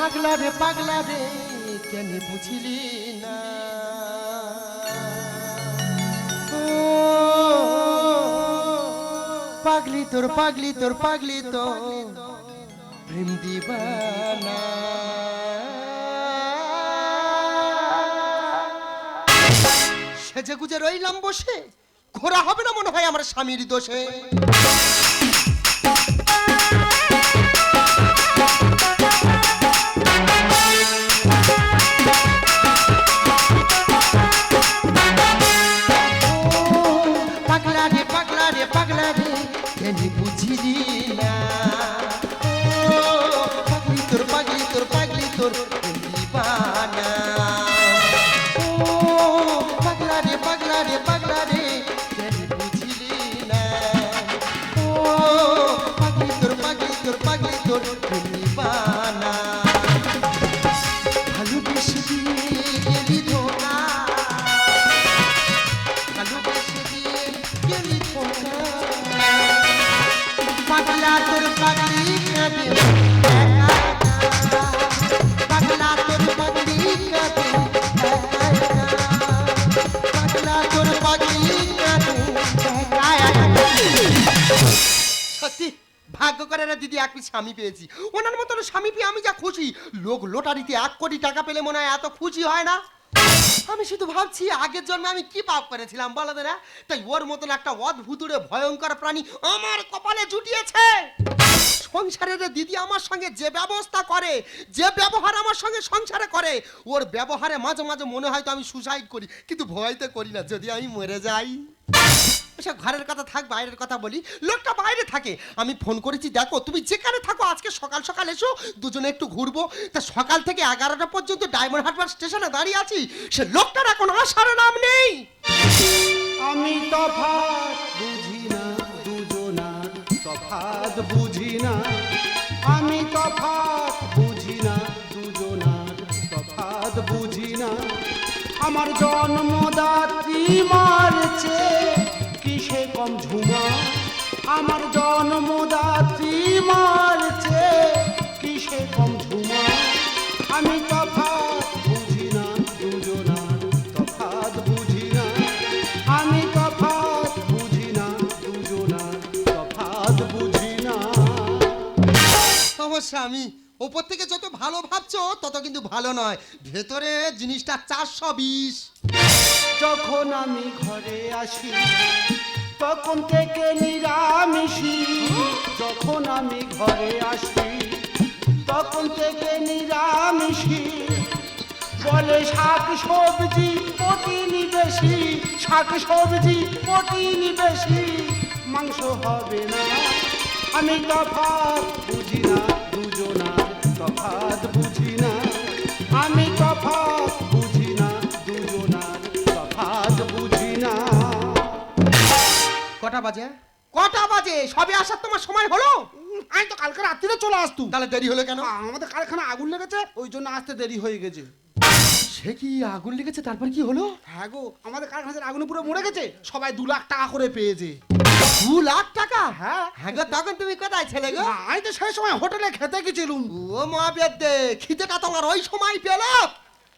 পাগলা রে পাগলা রে, কেন বুঝিলি না? পাগলি তোর পাগলি তোর, পাগলি তো প্রেম দিবানা। সেজে গুজে রইলাম বসে, ঘোরা হবে না মনে হয় আমার স্বামীর দোষে। স্বামী পেয়েছি। ওনার মতন স্বামী পেয়ে আমি যা খুশি। লোক লোটারিতে এক কোটি টাকা পেলে মনে হয় এত খুশি হয় না। আমি শুধু ভাবছি, আগের জন্মে আমি কি পাপ করেছিলাম বলো না তাই ওর মতন একটা অদ্ভুতুরে ভয়ঙ্কর প্রাণী আমার কপালে জুটিয়েছে। সংসারের দিদি আমার সঙ্গে যে ব্যবস্থা করে, যে ব্যবহার আমার সঙ্গে সংসারে করে, ওর ব্যবহারে মাঝে মাঝে মনে হয় তো আমি সুসাইড করি। কিন্তু ভয়তে করি না, যদি আমি মরে যাই। সে ঘরের কথা থাক, বাইরের কথা বলি। লোকটা বাইরে থাকে। আমি ফোন করেছি, দেখো, তুমি যেখানে থাকো, আজকে সকাল সকাল এসো, দুজনে একটু ঘুরবো। তা সকাল থেকে এগারোটা পর্যন্ত ডায়মন্ড হারবার স্টেশনে দাঁড়িয়ে আছি। সে লোকটার এখন আসার নাম নেই। আমি বুঝি না বুঝি না। আমি তফাৎ বুঝি না দুজনার বুঝি না। আমার জন্মদাত্রী মারছে। কিসে কম ঝুমা। আমার জন্মদাত্রী মারছে কিসে কম ঝুমা? আমি তফাৎ বুঝি না দুজনার তফাৎ বুঝি না। আমি বুঝি না দুজনার বুঝি না। অবশ্য আমি ওপর থেকে যত ভালো ভাবছ তত কিন্তু ভালো নয়। ভেতরে জিনিসটা চারশো বিশ। যখন আমি ঘরে আসি তখন থেকে নিরামিষি। যখন আমি ঘরে আসি, তখন থেকে নিরামিষি। বলে শাক সবজি প্রোটিন বেশি, শাক সবজি প্রোটিন বেশি। মাংস হবে না, আমি তফাৎ বুঝি না দুজনার তফাৎ বুঝি না। আমি তফাৎ কটা বাজে? কটা বাজে? সবে আসার তোমার সময় হলো? আমি তো কালকে রাত্রিরে চলে আসতু তাহলে দেরি হলো কেন? আমাদের কারখানা আগুন লেগেছে ওই জন্য আসতে দেরি হয়ে গেছে। সে কি আগুন লেগেছে? তারপর কি হলো? হ্যাঁ গো আমাদের কারখানার আগুনে পুরো মরে গেছে। সবাই দু লাখ টাকা করে পেয়েছে। দু লাখ টাকা? হ্যাঁ। হ্যাঁ গো তখন তুমি কোথায় ছেলে গো? আমি তো সেই সময় হোটেলে খেতে গেছিলুম। ও মহাবিয়ার দে খিদেটা তোমার ওই সময় পেল?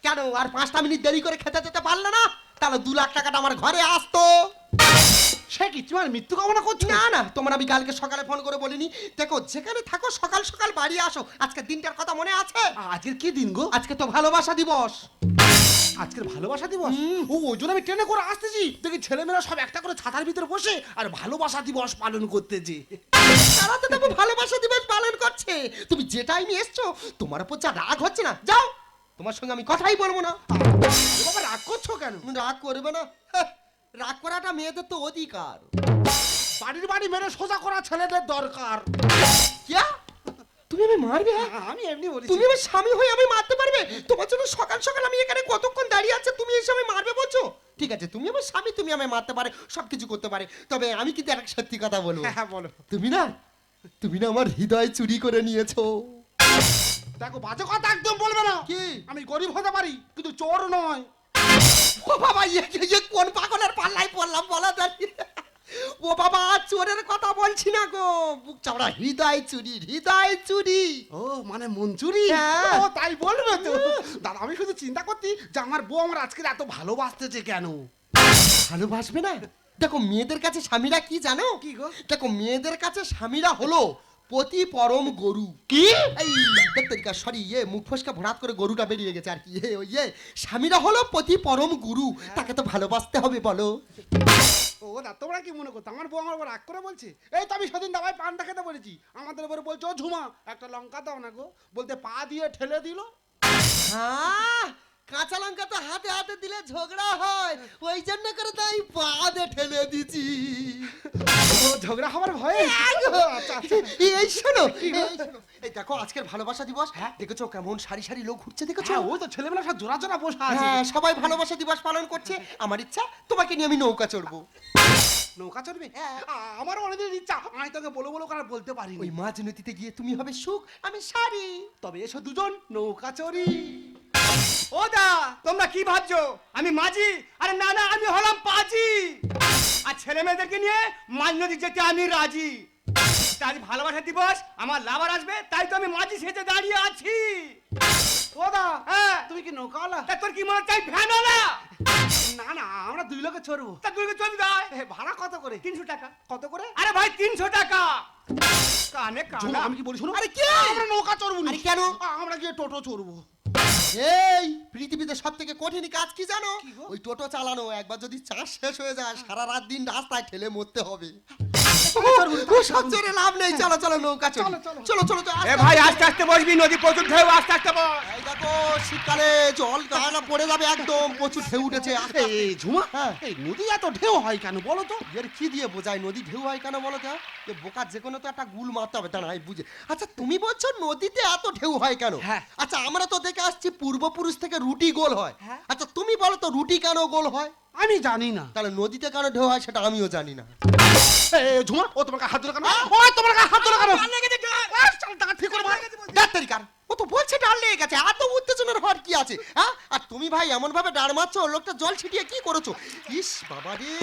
কেন আর পাঁচটা মিনিট দেরি করে খেতে যেতে পারলে না? তাহলে দু লাখ টাকাটা আমার ঘরে আসতো। সে কি তোমার মৃত্যু কামনা করছ? না না তোমার আমি কালকে সকালে ফোন করে বলিনি। দেখো যেখানে থাকো সকাল সকাল বাড়ি আসো। আজকে দিনটার কথা মনে আছে? আজকের কি দিন গো? আজকে তো ভালোবাসা দিবস। আজকের ভালোবাসা দিবস? ও ওই জন্য আমি ট্রেনে করে আসতেছি। দেখি ছেলেমেয়েরা সব একটা করে ছাতার ভিতরে বসে আর ভালোবাসা দিবস পালন করতেছে। তারা তো দেখো ভালোবাসা দিবস পালন করছে। তুমি যে টাইমে এসছো তোমার উপর যা রাগ হচ্ছে না যাও। তোমার সঙ্গে আমি কথাই বলব না। বাবা রাগ করছ কেন? রাগ করবে না। হ্যাঁ, রাগ করাটা মেয়েদের তো অধিকার। বাড়ির বাড়ি মেরে সোজা করা ছেলেদের দরকার। কিয়া তুমি আমি মারবে হ্যাঁ? আমি এমনি বলি তুমি আমার স্বামী হয়ে আমি মারতে পারবে? তোমার জন্য সকাল সকাল আমি এখানে কতক্ষণ দাঁড়িয়ে আছে তুমি এসে আমি মারবে বলছো? ঠিক আছে তুমি আমার স্বামী তুমি আমায় মারতে পারে সবকিছু করতে পারে। তবে আমি কিন্তু একটা সত্যি কথা বলব। হ্যাঁ বলো। তুমি না তুমি না আমার হৃদয় চুরি করে নিয়েছো। দেখো বাজে কথা একদম বলবে না। কি? আমি গরিব হতে পারি কিন্তু চোর নয়। ও বাবা ইয়ে কোন পাগলের পাল্লায় পড়লাম বলা দাঁড়িয়ে ও বাবা চোরের কথা বলছি না গো। বুক চাপড়া হৃদয় চুরি হৃদয় চুরি। ও মানে মঞ্জুরি হ্যাঁ। ও তাই বলবে তো। দাদা আমি শুধু চিন্তা করতি যে আমার বউ আমার আজকে এত ভালোবাসতেছে কেন? ভালোবাসবে না? দেখো মেয়েদের কাছে স্বামীরা কি জানো? কি গো? দেখো মেয়েদের কাছে স্বামীরা হলো পতি পরম গরু। কি? এই দেখতে সরি ইয়ে মুখ ফসকা ভরাত করে গরুটা বেরিয়ে গেছে আর কি। ইয়ে ওই ইয়ে স্বামীরা হলো পতি পরম গুরু। তাকে তো ভালোবাসতে হবে বলো। ও দা তোমরা কি মনে করতো আমার বউ আমার উপর রাগ করে বলছে? এই তো আমি সেদিন দাবাই পানটা খেতে বলেছি। আমাদের উপরে বলছে ও ঝুমা একটা লঙ্কা দাও না গো। বলতে পা দিয়ে ঠেলে দিল। হ্যাঁ কাঁচা লঙ্কা তো হাতে হাতে দিলে ঝগড়া হয়। ওই জন্য করে পাদে ঠেলে দিছি ও ঝগড়া হওয়ার ভয়ে? আচ্ছা আচ্ছা। এই শোনো এই শোনো। এই দেখো আজকের ভালোবাসা দিবস। দেখেছ কেমন সারি সারি লোক ঘুরছে দেখেছ? হ্যাঁ ওই তো ছেলেমেলা সব জোড়া জোড়া বসে আছে। হ্যাঁ সবাই ভালোবাসা দিবস পালন করছে। আমার ইচ্ছা তোমাকে নিয়ে আমি নৌকা চড়বো। নৌকা চড়বি? আ- আমারও অনেকদিন ইচ্ছা। আমি তোকে বলো বলো করে বলতে পারি ওই মাঝ নদীতে গিয়ে তুমি হবে সুখ আমি সারি। তবে এসো দুজন নৌকা চড়ি। ও দা তোমরা কি ভাবছ? আমি মাঝি? আরে না না আমি হলাম পাজি। আর ছেলে মেয়েদেরকে নিয়ে মাঝ নদী যেতে আমি রাজি। আজ ভালোবাসা দিবস আমার লাভার আসবে তাই তো আমি মাঝি সেজে দাঁড়িয়ে আছি। ও দা হ্যাঁ। তুমি কি নৌকাওয়ালা? তা তোর কি মনে চাই ভ্যানওয়ালা? না না আমরা দুই লোকে চড়বো। তা চলবি ভাই এ, ভাড়া কত করে? তিনশো টাকা। কত করে? আরে ভাই তিনশো টাকা। কানে কানা। আমি কি বলি শোনো? আরে কি? আমরা নৌকা চড়বো না আরে কেন? আমরা গিয়ে টোটো চড়বো। এই পৃথিবীতে সব থেকে কঠিন কাজ কি জানো? ওই টোটো চালানো একবার যদি চাষ শেষ হয়ে যায় সারা রাত দিন রাস্তায় ঠেলে মরতে হবে। ও লাভ নেই। চলো চলো নৌকা চলো চলো, চলো। এ ভাই আস্তে। আস্তে বসবি নদী প্রচুর ঢেউ আস্তে আস্তে বস। এই দেখো শীতকালে জল গানা পড়ে যাবে একদম প্রচুর ঢেউ উঠেছে। এই ঝুমা হ্যাঁ। এই নদী এত ঢেউ হয় কেন বলো তো? এর কি দিয়ে বোঝায় নদী ঢেউ হয় কেন বলো তো? এ বোকা যে কোনো তো একটা গুল মারতে হবে। তা না বুঝে আচ্ছা তুমি বলছো নদীতে এত ঢেউ হয় কেন? হ্যাঁ। আচ্ছা আমরা তো দেখে আসছি পূর্বপুরুষ থেকে রুটি গোল হয়। হ্যাঁ। আচ্ছা তুমি বলো তো রুটি কেন গোল হয়? আমি জানি না। তাহলে নদীতে কারও ঢেউ হয় সেটা আমিও জানি না। ঝুমা ও তোমাকে হাত ধরে কেন? ও তোমার গায়ে হাত ধরে কেন? টাকা ঠিক করে মার। ডাক্তারি কার। ও তো বলছে ডাল লেগে গেছে এত উত্তেজনার হওয়ার কি আছে হ্যাঁ? আর তুমি ভাই এমন ভাবে ডাড় মারছো লোকটা জল ছিটিয়ে কি করেছ? ইস বাবা রে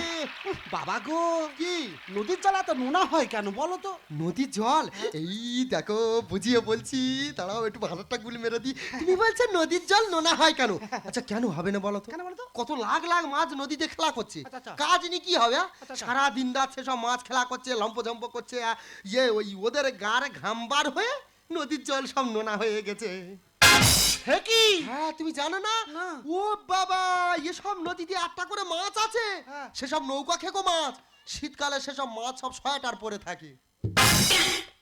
বাবা গো কি? নদীর জল এত নোনা হয় কেন বলো তো? নদীর জল? এই দেখো বুঝিয়ে বলছি দাঁড়াও একটু ভালোটা গুলি মেরে দিই। তুমি বলছো নদীর জল নোনা হয় কেন? আচ্ছা কেন হবে না বলো তো? কেন বলো তো? কত লাখ লাখ মাছ নদীতে খেলা করছে। আচ্ছা, আচ্ছা। কাজ নি কি হবে হ্যাঁ? আচ্ছা। সারা দিন রাত সেসব মাছ খেলা করছে লম্প ঝম্প করছে ইয়ে ওই ওদের গার ঘামবার হয়ে নদীর জল সব নোনা হয়ে গেছে। সে কি? হ্যাঁ তুমি জানো না? না। ও বাবা এসব নদীতে আটটা করে মাছ আছে। হ্যাঁ। সেসব নৌকা খেকো মাছ। শীতকালে সেসব মাছ সব সোয়েটার পরে থাকে।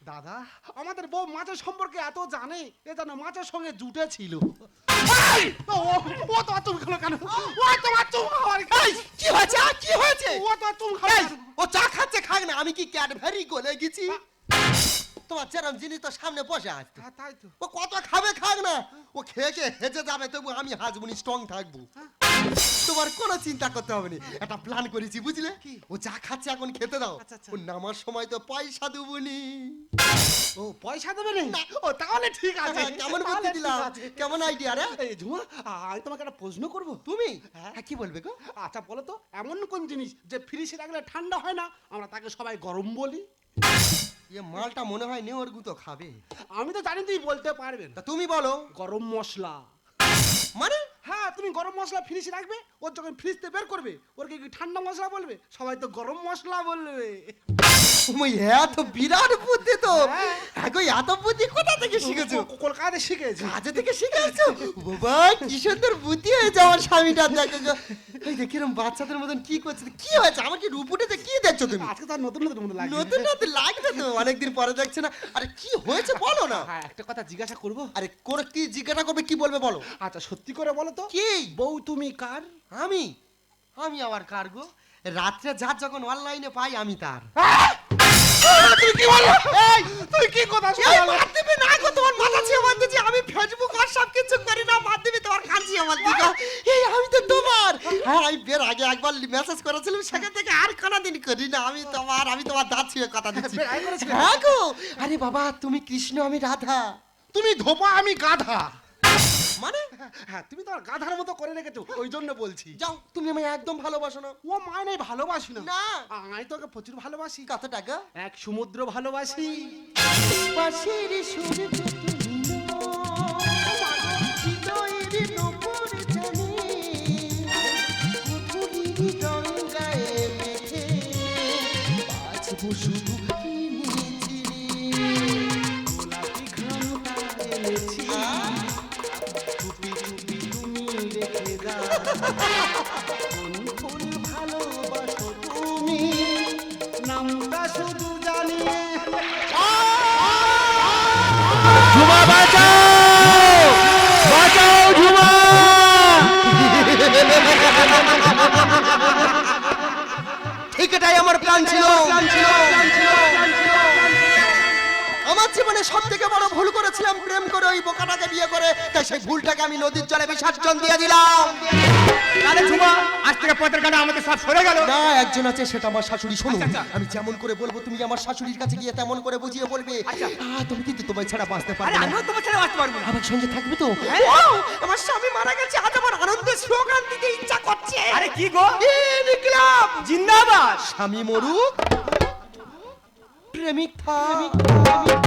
দাদা আমাদের বউ মাছের সম্পর্কে এত জানে এ জানো মাছের সঙ্গে জুটে ছিল। ও ও তো আর তুমি খেলো কেন? ও তোমার তুমি খাওয়ার এই, কি? হয়েছে? কি হয়েছে? ও তো আর তুমি খাওয়ার ও চা খাচ্ছে খাক না। আমি কি ক্যাডভেরি গলে গেছি? তোমার যেরম জিনিস তো সামনে বসে আছে। হ্যাঁ, তাই তো। ও কত খাবে খাক না। ও খেয়ে খেয়ে হেজে যাবে তবু আমি হাজবুনি স্ট্রং থাকব। তোমার কোনো চিন্তা করতে হবে না। একটা প্ল্যান করেছি বুঝলে? ও যা খাচ্ছে এখন খেতে দাও। আচ্ছা, আচ্ছা। ও নামার সময় তো পয়সা দেবুনি ও পয়সা দেবে না? ও তাহলে ঠিক আছে। হ্যাঁ, কেমন বুদ্ধি দিলাম। কেমন আইডিয়া রে? এই ঝুমা আমি তোমাকে একটা প্রশ্ন করব। তুমি? হ্যাঁ। হ্যাঁ কি বলবে গো? আচ্ছা বলো তো এমন কোন জিনিস যে ফ্রিজে রাখলে ঠান্ডা হয় না? আমরা তাকে সবাই গরম বলি। এ মালটা মনে হয় নেওয়ার গুতো খাবে। আমি তো জানি তুই বলতে পারবেন তা তুমি বলো। গরম মশলা। মানে? হ্যাঁ তুমি গরম মশলা ফ্রিজে রাখবে ওর যখন ফ্রিজতে বের করবে ওর কি ঠান্ডা মশলা বলবে? সবাই তো গরম মশলা বলবে। তুমি এত বিরাট বুদ্ধি তো। হ্যাঁ। এখন এত বুদ্ধি কোথা থেকে শিখেছো? কলকাতায় শিখেছি। কাজে থেকে শিখেছো? বাবা কি সুন্দর বুদ্ধি হয়েছে আমার স্বামীটা দেখো গো। এই দেখ কিরম বাচ্চাদের মতন কি করছে কি হয়েছে? আমার কি রূপুটেতে কি দেখছ তুমি? আজকে তার নতুন নতুন মতো লাগবে নতুন নতুন লাগবে তো অনেকদিন পরে দেখছে না। আরে কি হয়েছে বলো না? হ্যাঁ একটা কথা জিজ্ঞাসা করব? আরে কোন কি জিজ্ঞাসা করবে কি বলবে বলো? আচ্ছা সত্যি করে বলো তো? কি? বউ তুমি কার? আমি? আমি আবার কার গো? রাত্রে যার যখন অনলাইনে পাই আমি তার। তুমি কি বলো? এই! তুই কি কথা না গো তোমার মাথা ছিঁড়ে আমি ফেসবুক আর সব কিছু করি না তোমার এই আমি তো তোমার। হ্যাঁ আমি বের আগে একবার মেসেজ করেছিলাম সেখান থেকে আর কোনোদিন করি না। আমি তোমার আমি তোমার দাঁত ছিঁড়ে কথা দিচ্ছি? হ্যাঁ গো? আরে বাবা তুমি কৃষ্ণ আমি রাধা। তুমি ধোপা আমি গাধা। মানে? হ্যাঁ তুমি তো আর গাধার মতো করে রেখেছো ওই জন্য বলছি। যাও তুমি আমায় একদম ভালোবাসো না। ও মায় ভালোবাসি না। না। আমি তোকে প্রচুর ভালোবাসি। কত টাকা এক সমুদ্র ভালোবাসি। পাশের সুর হৃদয়ের নপুর জানে কুঠুরির গঙ্গায় মেঘে বাজবো শুধু আমার জীবনে সব থেকে বড় ভুল করেছিলাম প্রেম করে ওই বোকাটাকে বিয়ে করে তাই সেই ভুলটাকে আমি নদীর জলে বিসর্জন দিয়ে দিলাম। তাহলে ঝুমা আজ থেকে পথের আমাদের সব সরে গেল। না একজন আছে সেটা আমার শাশুড়ি। শোনো আচ্ছা, আচ্ছা। আমি যেমন করে বলব তুমি আমার শাশুড়ির কাছে গিয়ে তেমন করে বুঝিয়ে বলবে। আচ্ছা। আহ, তুমি কিন্তু তোমায় ছাড়া বাঁচতে পারবে আমিও তোমার ছেড়ে বাঁচতে পারব আমার সঙ্গে থাকবে তো। আমার স্বামী মারা গেছে আজ আমার আনন্দে স্লোগান দিতে ইচ্ছা করছে। আরে কি গো? ক্লাব জিন্দাবাদ! স্বামী মরুক প্রেমিক থাক।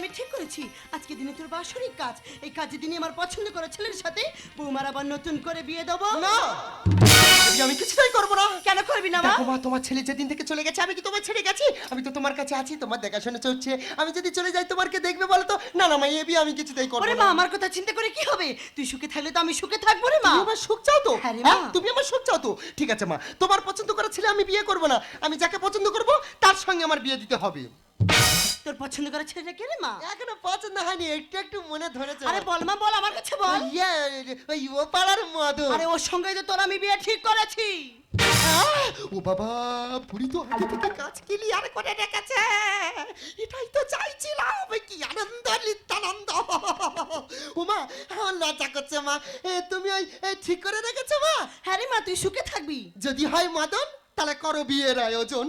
আমি ঠিক করেছি। আজকে দিনে তোর বাসরিক কাজ। এই কাজের দিনে আমার পছন্দ করা ছেলের সাথে বৌমার আবার নতুন করে বিয়ে দেবো। না! আমি কিছুটাই করব না। কেন করবি না মা? মা তোমার ছেলে যেদিন থেকে চলে গেছে আমি কি তোমার ছেড়ে গেছি? আমি তো তোমার কাছে আছি তোমার দেখাশোনা চলছে। আমি যদি চলে যাই তোমার কে দেখবে বলো তো না না মা এ বিয়ে আমি কিছুতেই করব না। মা আমার কথা চিন্তা করে কি হবে? তুই সুখে থাকলে তো আমি সুখে থাকব রে মা। তুমি আমার সুখ চাও তো? হ্যাঁ হ্যাঁ, মা। তুমি আমার সুখ চাও তো? ঠিক আছে মা। তোমার পছন্দ করা ছেলে আমি বিয়ে করব না। আমি যাকে পছন্দ করব তার সঙ্গে আমার বিয়ে দিতে হবে। তোর পছন্দ করা ছেলেটা কে রে মা? এখনও পছন্দ হয়নি একটু একটু মনে ধরেছে। আরে বল মা বল আমার কাছে বল। ইয়ে, ওই ও পাড়ার মধু। আরে ওর সঙ্গে তো তোর আমি বিয়ে ঠিক করেছি। ও বাবা বুড়ি তো আগে থেকে কাজ ক্লিয়ার করে রেখেছে। এটাই তো চাইছিলাম কি আনন্দ নিত্যানন্দ। উমা আমার লজ্জা করছে মা। তুমি ওই ঠিক করে রেখেছো মা? হ্যাঁ রে মা তুই সুখে থাকবি। যদি হয় মদন তাহলে করো বিয়ের আয়োজন।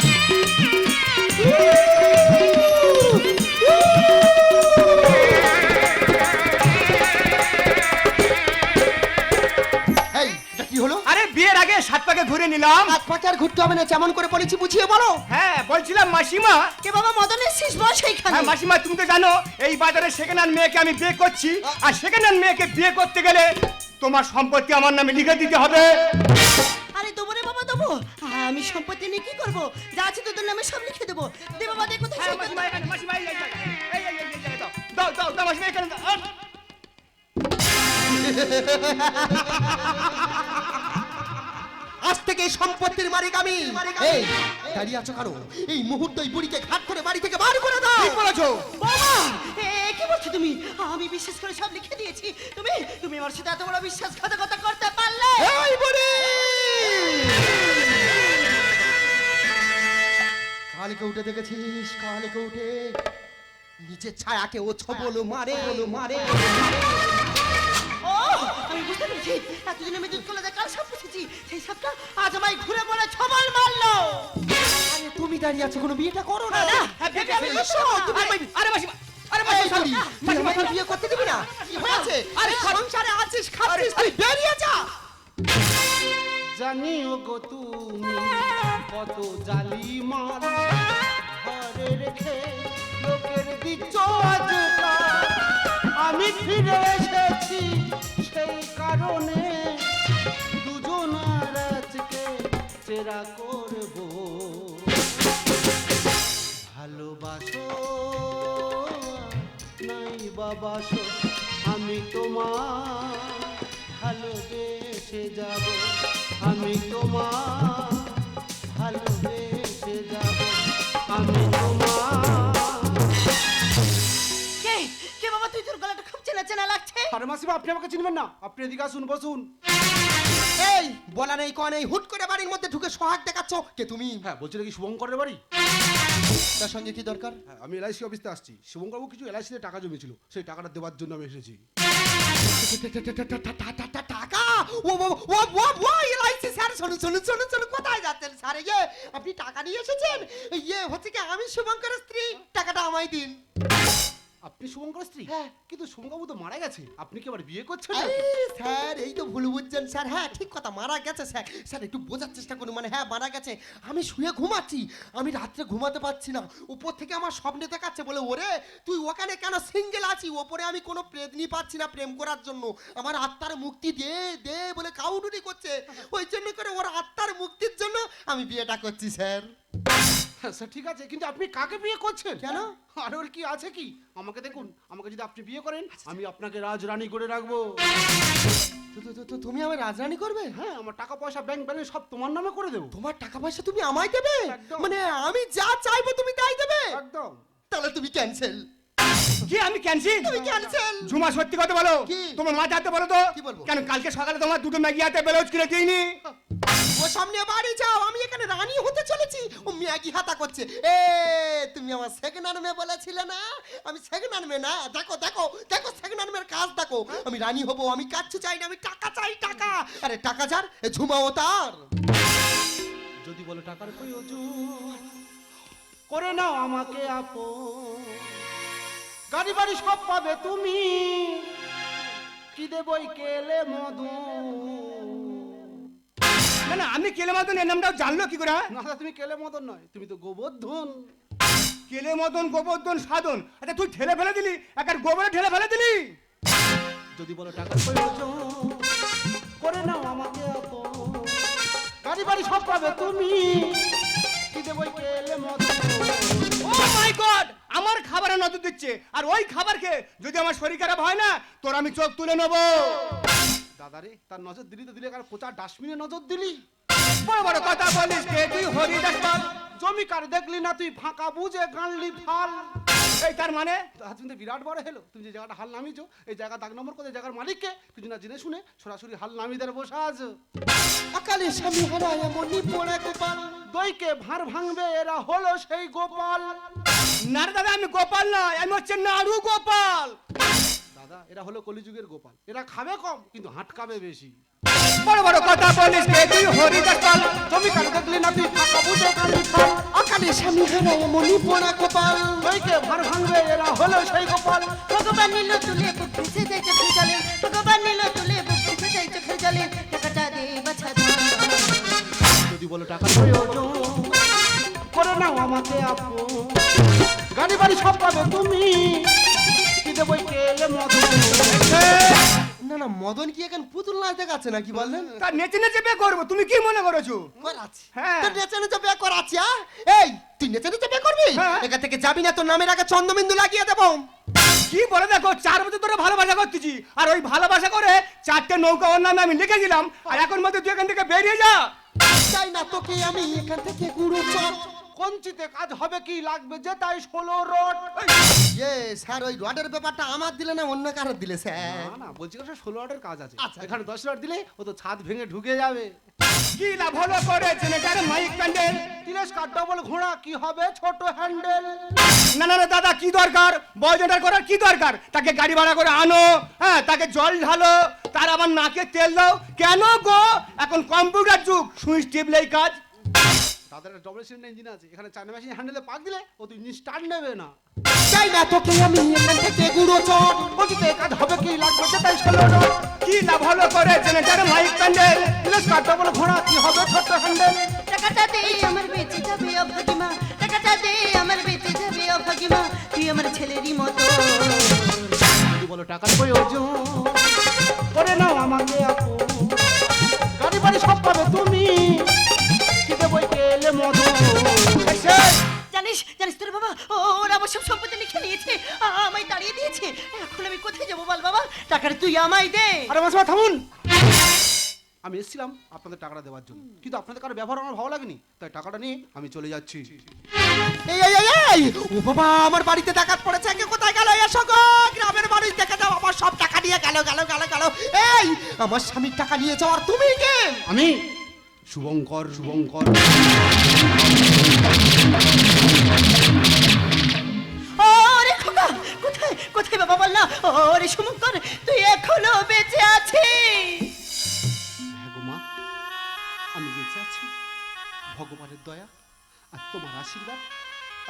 ঘুরে নিলাম। হাত পাকে আর ঘুরতে হবে না যেমন করে বলেছি বুঝিয়ে বলো। হ্যাঁ বলছিলাম মাসিমা। কে বাবা মদন এসছিস বস সেইখানে। হ্যাঁ মাসিমা তুমি তো জানো এই বাজারে সেকেন্ড হ্যান্ড মেয়েকে আমি বিয়ে করছি। আর সেকেন্ড হ্যান্ড মেয়েকে বিয়ে করতে গেলে তোমার সম্পত্তি আমার নামে লিখে দিতে হবে। আরে দেবো রে বাবা দেবো। আমি সম্পত্তি নিয়ে কি করব? যা আছে তোদের নামে সব লিখে দেবো। দে বাবা দে কোথায় হ্যাঁ সই করতে এখানে মাসিমা এই এই, এই, এই, এই, এই, এই, দাও দাও দাও মাসিমা এখানে দাও! আজ এই সম্পত্তির মালিক আমি। এই দাঁড়িয়ে আছো কারও? এই মুহূর্তে এই বুড়িকে ঘাট করে বাড়ি থেকে বার করে দাও। ঠিক বলেছ। বাবা কি বলছো তুমি? আমি বিশ্বাস করে সব লিখে দিয়েছি। তুমি তুমি আমার সাথে এত বড় বিশ্বাসঘাতকতা করতে পারলে? এই বুড়ি! কালকে উঠে দেখেছিস? কালকে উঠে নিচের ছায়াকে ও ছবল মারে। মারে। ও আমি বুঝতে পেরেছি। এতদিন আমি দুধ কলা কাল সব বুঝেছি। সেই সবটা আজ আমায় ঘুরে পড়ে ছবল মারলো। আরে তুমি দাঁড়িয়ে আছো কোনো বিয়েটা করো না। আরে, মাসিমা আরে বিয়ে করতে দিবি না? কি হয়েছে আরে সংসারে আছিস খাচ্ছিস তুই বেরিয়ে যা। জানি ও গো তুমি কত জালি মাল ঘরে রেখে লোকের দিচ্ছ আমি ফিরে এসেছি সেই কারণে দুজন আর আজকে চেরা করব। ভালোবাসো, নাই বাবাসো আমি তোমার তোমার ভালোবেসে যাব। আমি তোমার মাসিমা আপনি আমাকে চিনবেন না। আপনি এদিকে আসুন বসুন। এই বলা নেই কন এই হুট করে বাড়ির মধ্যে ঢুকে সোহাগ দেখাচ্ছ। কে তুমি? হ্যাঁ বলছি নাকি শুভঙ্করের বাড়ি? তার সঙ্গে কি দরকার? হ্যাঁ আমি এলআইসি অফিসে আসছি। শুভঙ্করবাবু কিছু এলআইসিতে টাকা জমেছিল সেই টাকাটা দেওয়ার জন্য আমি এসেছি। টাকা? ও ও ও ও ও এলআইসি স্যার শুনুন শুনুন শুনুন শুনুন কোথায় যাচ্ছেন স্যার? ইয়ে আপনি টাকা নিয়ে এসেছেন? ইয়ে হচ্ছে কি আমি শুভঙ্করের স্ত্রী। টাকাটা আমায় দিন। আপনি শুভঙ্করের স্ত্রী? হ্যাঁ। কিন্তু শুভঙ্করবাবু তো মারা গেছে। আপনি কি আবার বিয়ে করছেন? আরে, স্যার এই তো ভুল বুঝছেন স্যার। হ্যাঁ ঠিক কথা মারা গেছে স্যার। স্যার একটু বোঝার চেষ্টা করুন। মানে হ্যাঁ মারা গেছে। আমি শুয়ে ঘুমাচ্ছি। আমি রাত্রে ঘুমাতে পারছি না। উপর থেকে আমার স্বপ্নে দেখাচ্ছে বলে ওরে তুই ওখানে কেন সিঙ্গেল আছি ওপরে আমি কোনো প্রেদনি পাচ্ছি না প্রেম করার জন্য। আমার আত্মার মুক্তি দে দে বলে কাউডুরি করছে। ওই জন্য করে ওর আত্মার মুক্তির জন্য আমি বিয়েটা করছি স্যার। স্যার ঠিক আছে কিন্তু আপনি কাকে বিয়ে করছেন? কেন? আর ওর কি আছে কি? আমাকে দেখুন আমাকে যদি আপনি বিয়ে করেন আমি আপনাকে রাজরানী করে রাখব। তো তুমি আমার রাজরানী করবে? হ্যাঁ আমার টাকা পয়সা ব্যাংক ব্যালেন্স সব তোমার নামে করে দেবো। তোমার টাকা পয়সা তুমি আমায় দেবে? মানে আমি যা চাইব তুমি তাই দেবে? একদম। তাহলে তুমি ক্যান্সেল কি আমি ক্যান্সেল তুমি ক্যান্সেল ঝুমা সত্যি কথা বলো। কি? তোমার মা যাতে বলো তো। কি বলব? কেন কালকে সকালে তোমার দুটো ম্যাগি হাতে ব্লাউজ কিনে দিইনি? ও সামনে বাড়ি যাও। আমি এখানে রানী হতে চলেছি। ও ম্যাগি হাতা করছে। এ তুমি আমার সেকেন্ড আর্মে বলেছিলে না? আমি সেকেন্ড আর্মে না। দেখো দেখো দেখো সেকেন্ড আর্মের কাজ দেখো। আমি রানী হব আমি কাচ্ছু চাই না আমি টাকা চাই টাকা। আরে টাকা যার এ ঝুমাও তার। যদি বলো টাকার প্রয়োজন করে নাও আমাকে আপন। গাড়ি বাড়ি সব পাবে তুমি। কি দেবই কেলে মধু? না না আমি কেলে মতন এর নামটাও জানলো কি করে হ্যাঁ? না তুমি কেলে মদন নয় তুমি তো গোবর্ধন। কেলে মতন গোবর্ধন সাধন। আচ্ছা তুই ঠেলে ফেলে দিলি একার গোবরে ঠেলে ফেলে দিলি? যদি বলো টাকার প্রয়োজন করে নাও আমাকে গাড়ি বাড়ি সব পাবে তুমি। কি দেবই কেলে মধু? ও মাই গড আমার খাবারে নজর দিচ্ছে। আর ওই খাবার খেয়ে যদি আমার শরীর খারাপ হয় না তোর আমি চোখ তুলে নেব। দাদারে তার নজর দিলি তো দিলে কার কোচা ডাস্টবিনে নজর দিলি? বড় বড় কথা বলিস কে তুই হরিদাস জমি কার দেখলি না তুই ফাঁকা বুঝে গানলি ফাল। এই তার মানে? তুমি তো বিরাট বড় হেলো। তুমি যে জায়গাটা হাল নামিয়েছো এই জায়গা দাগ নম্বর করে জায়গার মালিককে? কিছু না জেনে শুনে সরাসরি হাল নামিয়ে দেয় বসে আছো। আকালে স্বামী হারায় মনি পড়ে গোপাল। দইকে ভার ভাঙবে এরা হলো সেই গোপাল। না দাদা আমি গোপাল নয় আমি হচ্ছে নাড়ু গোপাল। দাদা এরা হলো কলিযুগের গোপাল। এরা খাবে কম কিন্তু হাটকাবে বেশি। বড় বড় কথা বলিস কে তুই হরিদাস পাল। জমি কার দেখলি না তুই ফাঁকা বুঝে গানলি ফাল অকালে স্বামী হারায় মনি পড়ে গোপাল। দইকে ভাঁড় ভাঙবে এরা হলো সেই গোপাল। ভগবান নিল তুলে বুক ভেসে যাই চোখের জলে ভগবান নিল তুলে বুক ভেসে যাই চোখের জলে টাকাটা দে বাছা যদি বলো টাকার প্রয়োজন করে নাও আমাকে আপন গাড়ি বাড়ি সব পাবে তুমি। কেলে মধু। না না মদন কি এখন পুতুল নাচ দেখাচ্ছে নাকি বললেন তা নেচে নেচে বে করব তুমি কি মনে করেছ? করাচ্ছি। হ্যাঁ। তোর নেচে নেচে বিয়ে করাচ্ছি হ্যাঁ? এই তুই নেচে নেচে বিয়ে করবি? হ্যাঁ। এখান থেকে যাবি না তোর নামের আগে চন্দ্রবিন্দু লাগিয়ে দেবো। কি বলে দেখো চার বছর ধরে ভালোবাসা করতেছি আর ওই ভালোবাসা করে চারটে নৌকা ওর নামে আমি লিখেছিলাম আর এখন মধ্যে তুই এখান থেকে বেরিয়ে যা। চাই না তোকে আমি এখান থেকে গুরু চট কঞ্চিতে কাজ হবে কি লাগবে যে তাই ষোলো রোড। ইয়ে স্যার ওই রডের ব্যাপারটা আমার দিলে না অন্য কারোর দিলে স্যার? না না বলছি কথা ষোলো রোডের কাজ আছে। আচ্ছা। এখানে দশ রোড দিলে ও তো ছাদ ভেঙে ঢুকে যাবে। কি লাভ হলো করে জেনেটার মাইক প্যান্ডেল? তিরস্কার ডবল ঘোড়া কি হবে ছোট হ্যান্ডেল? না না না দাদা কি দরকার? বয়জেন্টার করার কি দরকার? তাকে গাড়ি ভাড়া করে আনো হ্যাঁ তাকে জল ঢালো তার আবার নাকে তেল দাও। কেন গো? এখন কম্পিউটার যুগ সুইচ টিপলেই কাজ। তাদের একটা ডবল সিলিন্ডার ইঞ্জিন আছে এখানে চায়না মেশিন হ্যান্ডেলে পাক দিলে ও তো ইঞ্জিন স্টার্ট নেবে না। চাই না তোকে আমি এখান থেকে গুরু চট কঞ্চিতে কাজ হবে কি লাগবে তাই ষোলো কি লাভ হলো করে জেনেটার মাইক প্যান্ডেল। তিরস্কার ডবল ঘোড়া কি হবে ছোট হ্যান্ডেল টাকাটা দে আমার বেঁচে যাবে অভাগিমা টাকাটা দে আমার বেঁচে যাবে অভাগিমা তুই আমার ছেলেরই মতো। বলো টাকার প্রয়োজন করে আরে মাসা থামুন। আমি এসেছিলাম আপনাদের টাকাটা দেওয়ার জন্য। কিন্তু আপনাদের কারও ব্যবহার আমার ভালো লাগেনি। তাই টাকাটা নিয়ে আমি চলে যাচ্ছি। এই এই এই এই! ও বাবা, আমার বাড়িতে ডাকাত পড়েছে। কে কোথায় গেল? এসো গো, গ্রামের বাড়ি দেখে যাও। আমার সব টাকা নিয়ে গেল গেল গেল গেল। এই, আমার স্বামীর টাকা নিয়ে যাও। আর তুমি কে? আমি? শুভঙ্কর শুভঙ্কর। কোথায় বাবা না ওরে শুভঙ্কর তুই এখনও বেঁচে আছিস? হ্যাঁ গো মা আমি বেঁচে আছি। ভগবানের দয়া আর তোমার আশীর্বাদ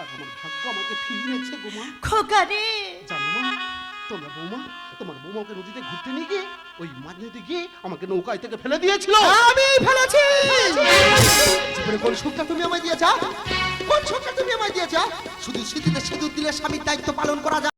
আর আমার ভাগ্য আমাকে ফিরিয়েছে গো মা। খোকা রে। জানো মা তোমরা বৌমা তোমার বৌমাকে নদীতে ঘুরতে নিয়ে গিয়ে ওই মাঝ নদীতে গিয়ে আমাকে নৌকায় থেকে ফেলে দিয়েছিল। আমি ফেলেছি। জীবনে কোন সুখটা তুমি আমায় দিয়েছ কোন সুখটা তুমি আমায় দিয়েছ? শুধু স্মৃতিতে সিঁদুর দিলে স্বামীর দায়িত্ব পালন করা যায়।